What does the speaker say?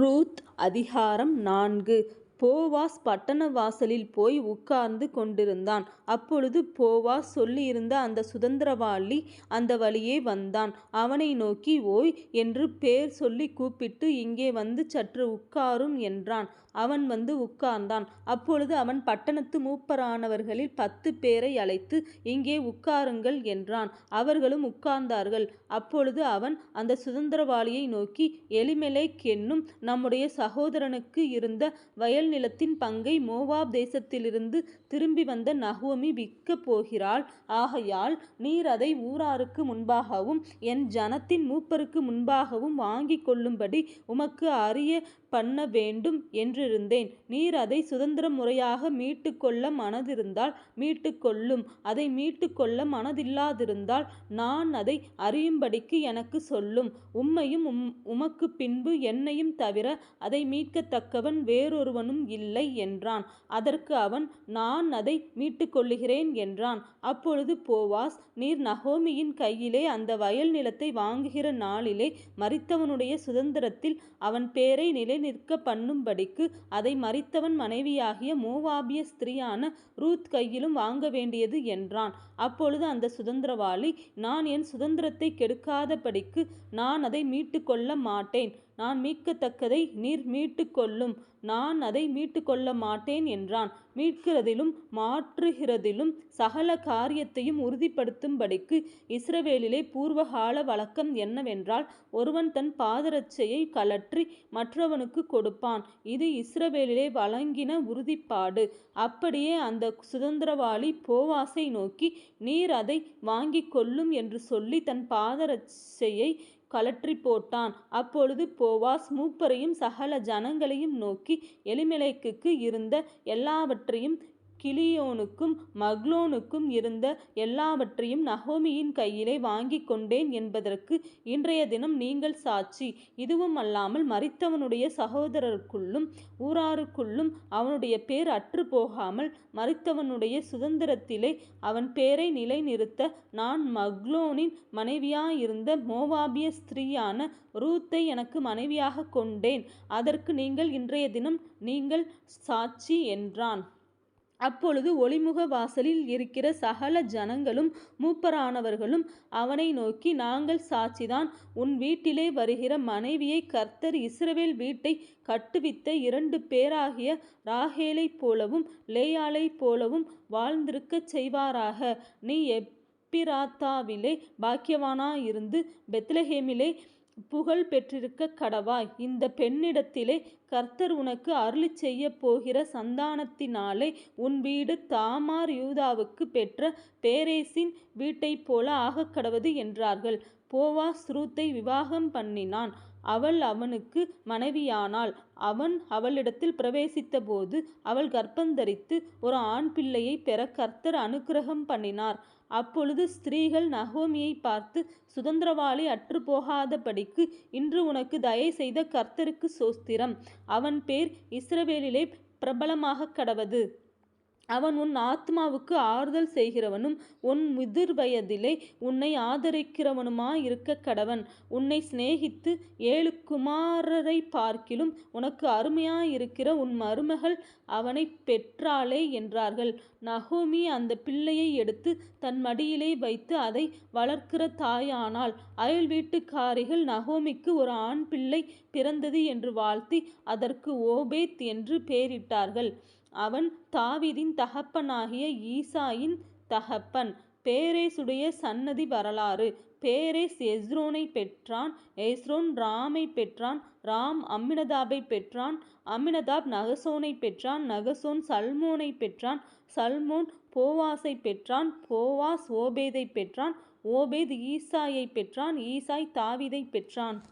Ruth அதிகாரம் நான்கு. Boaz பட்டண வாசலில் போய் உட்கார்ந்து கொண்டிருந்தான். அப்பொழுது போவாஸ் சொல்லியிருந்த அந்த சுதந்திரவாளி அந்த வழியே வந்தான். அவனை நோக்கி ஓய் என்று பேர் சொல்லி கூப்பிட்டு இங்கே வந்து சற்று உட்காரும் என்றான். அவன் வந்து உட்கார்ந்தான். அப்பொழுது அவன் பட்டணத்து மூப்பரானவர்களில் பத்து பேரை அழைத்து இங்கே உட்காருங்கள் என்றான். அவர்களும் உட்கார்ந்தார்கள். அப்பொழுது அவன் அந்த சுதந்திரவாளியை நோக்கி எலிமெலேக் என்னும் நம்முடைய சகோதரனுக்கு இருந்த வயல் நிலத்தின் பங்கை மோவாப் தேசத்திலிருந்து திரும்பி வந்த நகோமி விற்கப் போகிறாள். ஆகையால் நீர் அதை ஊராருக்கு முன்பாகவும் என் ஜனத்தின் மூப்பருக்கு முன்பாகவும் வாங்கிக் கொள்ளும்படி உமக்கு அறிய பண்ண வேண்டும் என்றிருந்தேன். நீர் அதை சுதந்திர முறையாக மீட்டுக்கொள்ள மனதிருந்தால் மீட்டுக்கொள்ளும் அதை மீட்டுக்கொள்ள மனதில்லாதிருந்தால் நான் அதை அறியும்படிக்கு எனக்குச் சொல்லும். உம்மையும் உமக்குப் பின்பு என்னையும் தவிர அதை மீட்கத்தக்கவன் வேறொருவனும் இல்லை என்றான். அதற்கு அவன் நான் அதை மீட்டுக்கொள்ளுகிறேன் என்றான். அப்பொழுது போவாஸ் நீர் நகோமியின் கையிலே அந்த வயல் நிலத்தை வாங்குகிற நாளிலே மரித்தவனுடைய சுதந்திரத்தில் அவன் பேரை நிற்க பண்ணும்படிக்கு அதை மறித்தவன் மனைவியாகிய மோவாபிய ஸ்திரீயான ரூத் கையிலும் வாங்க வேண்டியது என்றான். அப்பொழுது அந்த சுதந்திரவாளி நான் என் சுதந்திரத்தை கெடுக்காதபடிக்கு நான் அதை மீட்டுக்கொள்ள மாட்டேன். நான் மீட்கத்தக்கதை நீர் மீட்டுக்கொள்ளும் நான் அதை மீட்டுக்கொள்ள மாட்டேன் என்றான். மீட்கிறதிலும் மாற்றுகிறதிலும் சகல காரியத்தையும் உறுதிப்படுத்தும்படிக்கு இஸ்ரவேலிலே பூர்வகால வழக்கம் என்னவென்றால் ஒருவன் தன் பாதரட்சையை கழற்றி மற்றவனுக்கு கொடுப்பான். இது இஸ்ரவேலிலே வழங்கின உறுதிப்பாடு. அப்படியே அந்த சுதந்திரவாளி போவாசை நோக்கி நீர் அதை வாங்கிக் கொள்ளும் என்று சொல்லி தன் பாதரட்சையை கழற்றிப் போட்டான். அப்பொழுது போவாஸ் மூப்பரையும் சகல ஜனங்களையும் நோக்கி எலிமெலேக்குக்கு இருந்த எல்லாவற்றையும் கிலியோனுக்கும் மக்லோனுக்கும் இருந்த எல்லாவற்றையும் நகோமியின் கையிலே வாங்கிக் கொண்டேன் என்பதற்கு இன்றைய தினம் நீங்கள் சாட்சி. இதுவும் அல்லாமல் மறித்தவனுடைய சகோதரருக்குள்ளும் ஊராருக்குள்ளும் அவனுடைய பேர் அற்று போகாமல் மறித்தவனுடைய சுதந்திரத்திலே அவன் பேரை நிலைநிறுத்த நான் மக்லோனின் மனைவியாயிருந்த மோவாபிய ஸ்திரீயான ரூத்தை எனக்கு மனைவியாகக் கொண்டேன். அதற்கு நீங்கள் இன்றைய தினம் நீங்கள் சாட்சி என்றான். அப்பொழுது ஒளிமுக வாசலில் இருக்கிற சகல ஜனங்களும் மூப்பரானவர்களும் அவனை நோக்கி நாங்கள் சாட்சிதான். உன் வீட்டிலே வருகிற மனைவியை கர்த்தர் இஸ்ரவேல் வீட்டை கட்டுவித்த இரண்டு பேராகிய ராகேலைப் போலவும் லேயாலைப் போலவும் வாழ்ந்திருக்கச் செய்வாராக. நீ எப்பிராத்தாவிலே பாக்கியவானாயிருந்து பெத்லஹேமிலே புகழ் பெற்றிருக்கக் கடவாய். இந்த பெண்ணிடத்திலே கர்த்தர் உனக்கு அருளி செய்ய போகிற சந்தானத்தினாலே உன் வீடு தாமார் யூதாவுக்கு பெற்ற பேரேசின் வீட்டைப் போல ஆகக்கடவது என்றார்கள். போவாஸ் ரூத்தை விவாகம் பண்ணினான். அவள் அவனுக்கு மனைவியானாள். அவன் அவளிடத்தில் பிரவேசித்தபோது அவள் கர்ப்பந்தரித்து ஒரு ஆண் பிள்ளையை பெற கர்த்தர் அனுக்கிரகம் பண்ணினார். அப்பொழுது ஸ்திரீகள் நகோமியைப் பார்த்து சுதந்தரவாளி அற்றுப்போகாதபடிக்கு இன்று உனக்குத் தயை செய்த கர்த்தருக்கு சோஸ்திரம் அவன் பேர் இஸ்ரவேலிலே பிரபலமாகக்கடவது. அவன் உன் ஆத்மாவுக்கு ஆறுதல் செய்கிறவனும் உன் முதிர்வயதிலே உன்னை ஆதரிக்கிறவனுமாய் இருக்க கடவன் உன்னை சிநேகித்து ஏழு குமாரரைப்பார்க்கிலும் உனக்கு அருமையாயிருக்கிற உன் மருமகள் அவனைப் பெற்றாளே என்றார்கள். நகோமி அந்த பிள்ளையை எடுத்து தன் மடியிலே வைத்து அதை வளர்க்கிற தாயானாள். அயல் வீட்டுக்காரிகள் நகோமிக்கு ஒரு ஆண் பிள்ளை பிறந்தது என்று வாழ்த்தி அதற்கு ஓபேத் என்று பெயரிட்டார்கள் அவன் தாவிதின் தகப்பனாகிய ஈசாயின் தகப்பன். பேரேசுடைய சன்னதி வரலாறு பேரேஸ் எஸ்ரோனைப் பெற்றான். எஸ்ரோன் ராமைப் பெற்றான். ராம் அம்மினதாபை பெற்றான். அம்மினதாப் நகசோனை பெற்றான். நகசோன் சல்மோனைப் பெற்றான். சல்மோன் போவாஸை பெற்றான். போவாஸ் ஓபேதைப் பெற்றான். ஓபேத் ஈசாயைப் பெற்றான். ஈசாய் தாவிதை பெற்றான்.